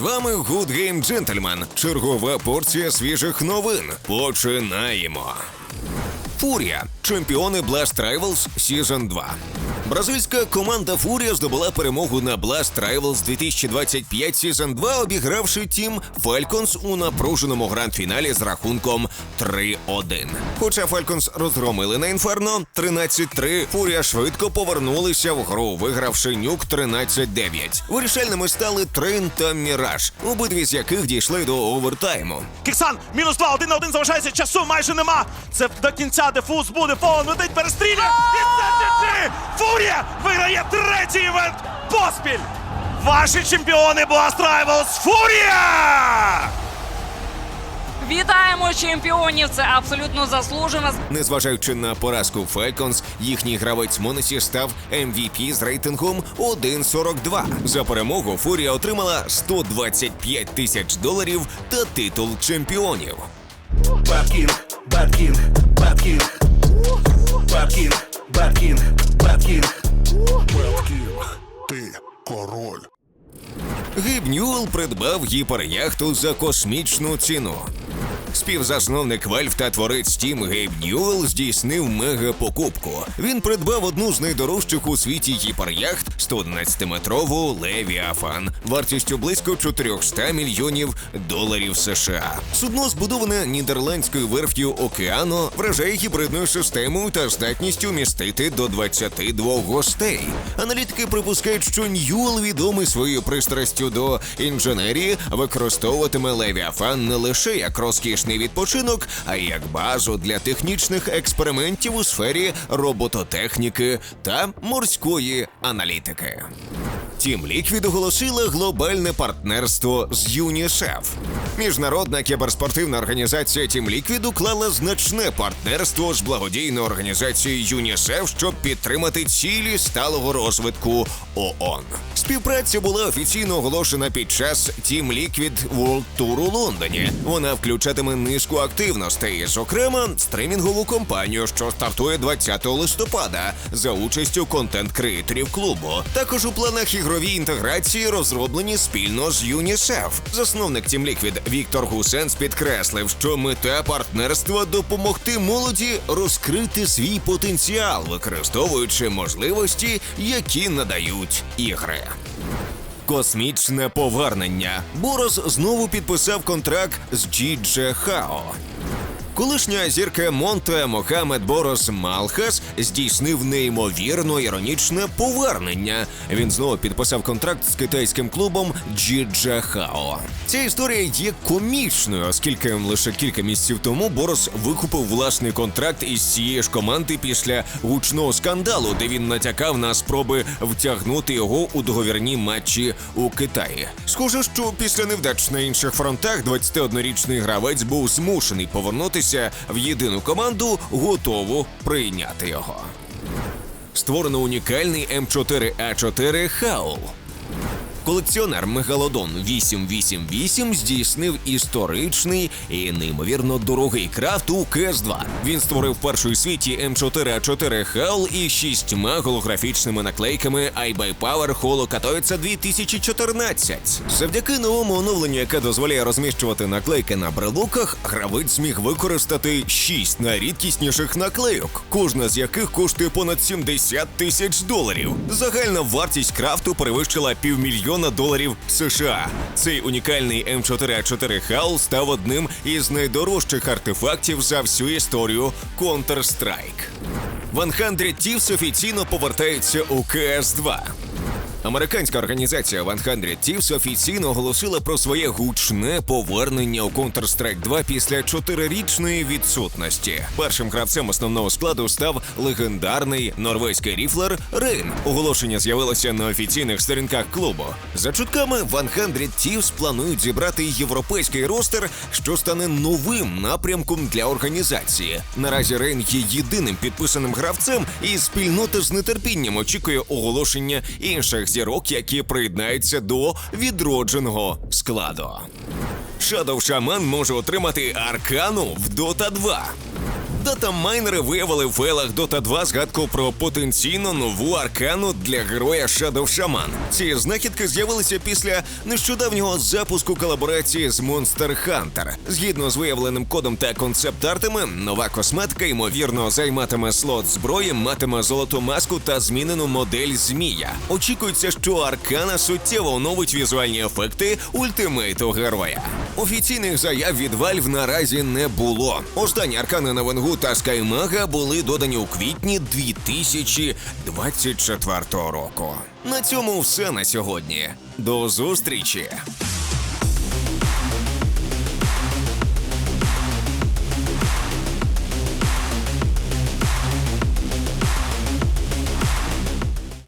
з вами Good Game Gentleman. Чергова порція свіжих новин. Починаємо. Фурія чемпіони Blast Rivals Season 2. Бразильська команда Фурія здобула перемогу на Blast Rivals 2025 Season 2, обігравши тім Falcons у напруженому гранд-фіналі з рахунком 3-1. Хоча Falcons розгромили на Інферно 13-3, Фурія швидко повернулися в гру, вигравши нюк 13-9. Вирішальними стали Трин та Міраж, обидві з яких дійшли до овертайму. Кіксан, мінус два, один на один залишається, часу майже нема. Це до кінця дефуз буде, фон летить, перестрілює. І це GG! Фурія виграє третій івент поспіль. Ваші чемпіони Blast Rivals Фурія! Вітаємо чемпіонів! Це абсолютно заслужено. Незважаючи на поразку Falcons, їхній гравець Монесі став MVP з рейтингом 1.42. За перемогу Фурія отримала 125 тисяч доларів та титул чемпіонів. Bad King, Bad King, Bad King. Bad King, Bad King, Bad King. Беткін, ти король. Гібнюл Ньюелл придбав гіперяхту за космічну ціну. Співзасновник Valve та творець Steam Гейб Ньюелл здійснив мега-покупку. Він придбав одну з найдорожчих у світі гіперяхт 111-метрову Левіафан вартістю близько 400 мільйонів доларів США. Судно збудоване нідерландською верф'ю Океано, вражає гібридною системою та здатністю містити до 22 гостей. Аналітики припускають, що Ньюелл відомий своєю пристрастю до інженерії використовуватиме Левіафан не лише як розкішний відпочинок, а як базу для технічних експериментів у сфері робототехніки та морської аналітики. Тім Ліквід оголосила глобальне партнерство з ЮНІСЕФ. Міжнародна кіберспортивна організація Тім Ліквід уклала значне партнерство з благодійною організацією ЮНІСЕФ, щоб підтримати цілі сталого розвитку ООН. Співпраця була офіційно оголошена під час Тім Ліквід World Tour у Лондоні. Вона включатиме низку активностей, зокрема стримінгову компанію, що стартує 20 листопада за участю контент-креаторів клубу. Також у планах ігрові інтеграції розроблені спільно з ЮНІСЕФ. Засновник Тім Ліквід Віктор Гусенс підкреслив, що мета партнерства допомогти молоді розкрити свій потенціал, використовуючи можливості, які надають ігри. Космічне повернення. Борос знову підписав контракт з Джідже Хао. Колишня зірка Монте Мохамед Борос Малхас здійснив неймовірно іронічне повернення. Він знову підписав контракт з китайським клубом Джіджа Хао. Ця історія є комічною, оскільки лише кілька місяців тому Борос викупив власний контракт із цієї ж команди після гучного скандалу, де він натякав на спроби втягнути його у договірні матчі у Китаї. Схоже, що після невдач на інших фронтах 21-річний гравець був змушений повернутися в єдину команду, готову прийняти його. Створено унікальний М4А4 Хаул. Колекціонер Мегалодон 888 здійснив історичний і неймовірно дорогий крафт у КС-2. Він створив перший у світі М4А4 Хал із шістьма голографічними наклейками iBuy Power Holo Katowice 2014. Завдяки новому оновленню, яке дозволяє розміщувати наклейки на брелоках, гравець зміг використати шість найрідкісніших наклейок, кожна з яких коштує понад 70 тисяч доларів. Загальна вартість крафту перевищила півмільйона доларів США. Цей унікальний М4А4 Хал став одним із найдорожчих артефактів за всю історію Counter-Strike. 100 Тівс офіційно повертається у КС-2. Американська організація 100 Thieves офіційно оголосила про своє гучне повернення у Counter-Strike 2 після чотирирічної відсутності. Першим гравцем основного складу став легендарний норвезький ріфлер Рейн. Оголошення з'явилося на офіційних сторінках клубу. За чутками 100 Thieves планують зібрати європейський ростер, що стане новим напрямком для організації. Наразі Рейн є єдиним підписаним гравцем, і спільнота з нетерпінням очікує оголошення інших зірок, які приєднаються до відродженого складу. Shadow Shaman може отримати аркану в Dota 2. Датамайнери виявили в файлах Dota 2 згадку про потенційно нову аркану для героя Shadow Shaman. Ці знахідки з'явилися після нещодавнього запуску колаборації з Monster Hunter. Згідно з виявленим кодом та концепт-артами, нова косметика ймовірно займатиме слот зброї, матиме золоту маску та змінену модель змія. Очікується, що аркана суттєво оновить візуальні ефекти ультимейту героя. Офіційних заяв від Valve наразі не було. Останні аркани на Венгу та Скаймага були додані у квітні 2024 року. На цьому все на сьогодні. До зустрічі!